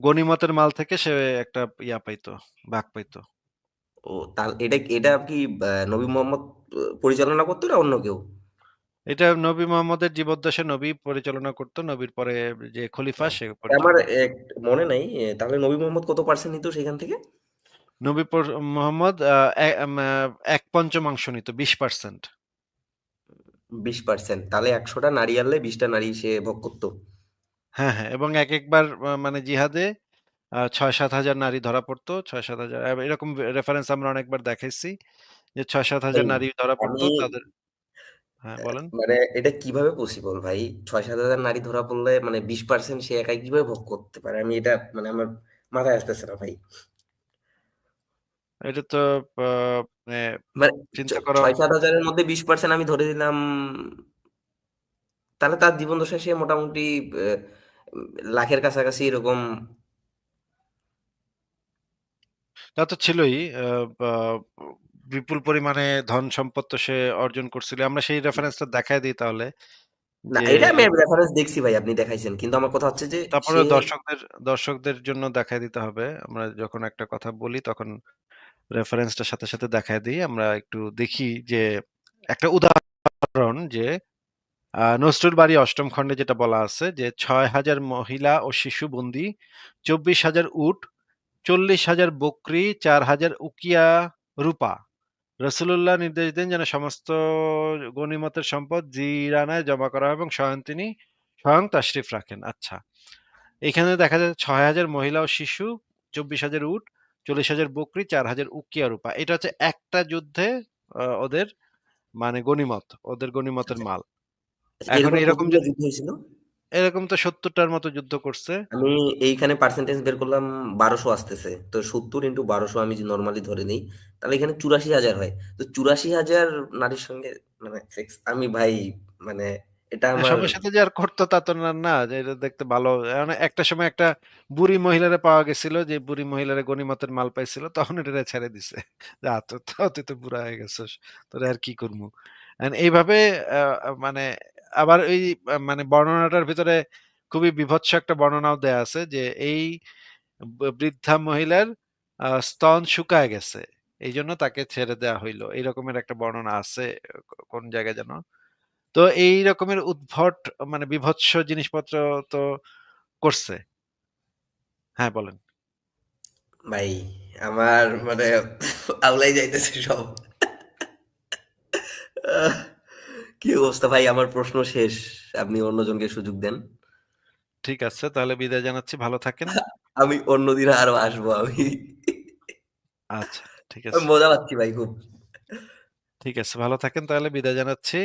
গনিমতের মাল থেকে সে একটা ইয়া পাইতো, ভাগ পাইতো। ও তাল এটা এটা কি নবী মোহাম্মদ পরিচালনা করতো না অন্য কেউ? এটা নবী মোহাম্মদের জীবদ্দশায় নবী পরিচালনা করতো নবীর পরে যে খলিফা সে আমার মনে নাই। তাহলে নবী মোহাম্মদ কত পার্সেন্ট নিত সেখান থেকে? নবী মোহাম্মদ এক এ মা ১/৫ নিত ২০% ২০% তাহলে ১০০ টা নারী আনলে ২০ টা নারী সে ভোগ করত? হ্যাঁ, হ্যাঁ এবং একেকবার আ মানে জিহাদে আ ৬-৭ হাজার নারী ধরা পড়তো। ৬-৭ হাজার এ এরকম রেফারেন্স আমরা অনেকবার দেখাইছি। যে ৬-৭ হাজার ভাই নারী ধরা পড়তো তাদের হ্যাঁ, বলেন। মানে এটা কীভাবে পসিবল ভাই? ৬-৭ হাজার নারী ধরা পড়লে মানে ২০% সে একাই কীভাবে ভোগ করতে পারে? আমি এটা মানে আমার মাথায় আসতেছে না ভাই। এটা তো মানে মানে চিন্তা করা ৬-৭ হাজারের মধ্যে ২০% আমি ধরে নিলাম তাহলে তার জীবনদশায় সে মোটামুটি এ লাখের কাছাকাছি এরকম তা তো ছিলই। বিপুল পরিমাণে ধন সম্পদ তো সে অর্জন করছিল। আমরা সেই রেফারেন্সটা দেখায় দেই তাহলে। না এটা আমি রেফারেন্স দেখছি ভাই আপনি দেখাইছেন। কিন্তু আমার কথা হচ্ছে যে তারপরে দর্শকদের দর্শকদের জন্য দেখাই দিতে হবে। আমরা যখন একটা কথা বলি তখন রেফারেন্সটার সাথে, সাথে দেখায় দিই আমরা একটু দেখি যে একটা উদাহরণ যে আ নসরুল বাড়ি ৮ম খণ্ডে যেটা বলা আছে যে ৬০০০ মহিলা ও শিশু বন্দী, ২৪,০০০ উট, ৪০,০০০ বকরি, ৪,০০০ উকিয়া রূপা। রাসূলুল্লাহ নির্দেশ দেন যেন সমস্ত গনিমতের সম্পদ জিরানায় জমা করা হয় এবং স্বয়ং তিনি স্বয়ং তাশরিফ রাখেন। আচ্ছা। এখানে দেখা যায় ৬০০০ মহিলা ও শিশু, ২৪,০০০ উট, ৪০,০০০ বকরি, ৪,০০০ উকিয়া রূপা। এটা হচ্ছে একটা যুদ্ধে ওদের মানে গনিমত। ওদের গনিমতের আচ্ছা। মাল। আচ্ছা এখন এরকম যদি যুদ্ধ হয়েছিল? এরকম তো ৭০ টার মতো যুদ্ধ করছে। আমি এইখানে পার্সেন্টেজ বের করলাম ১২০০ আসতেছে। তো ৭০ ইন্টু ১২০০ আমি যদি নরমালি ধরে নেই। তাহলে এখানে ৮৪,০০০ হয়। তো ৮৪,০০০ নারীর সঙ্গে মানে সেক্স আমি ভাই মানে এটা হ্যাঁ, আমার সবার সাথে যে আর করতো তা তো না, না যে এটা দেখতে ভালো। এখন একটা সময় একটা বুড়ি মহিলারে পাওয়া গেছিল যে বুড়ি মহিলারে গনিমতের মাল পাইছিল। তখন এটা ছেড়ে দিছে। যা তো তুই তো বুড়া হয়ে গেছস। তোরে আর কি করব এন্ড এইভাবে মানে আবার ওই মানে বর্ণনাটার ভিতরে খুবই বীভৎস একটা বর্ণনাও দেয়া আছে যে এই বৃদ্ধা মহিলার স্তন শুকায় গেছে। এই জন্য তাকে ছেড়ে দেয়া হইল এইরকমের একটা বর্ণনা আছে কোন জায়গায় যেন। তো এই রকমের উদ্ভট মানে বীভৎস জিনিসপত্র তো করছে। হ্যাঁ, বলেন। ভাই আমার মানে আউলাই যাইতেছে সব। কি অবস্থা ভাই আমার প্রশ্ন শেষ। আপনি অন্যজনকে সুযোগ দেন। ঠিক আছে। তাহলে বিদায় জানাচ্ছি। ভালো থাকেন। আমি অন্যদিন আরও আসব আমি। আচ্ছা, ঠিক আছে। মজা পাচ্ছি ভাই খুব। ঠিক আছে। ভালো থাকেন তাহলে বিদায় জানাচ্ছি।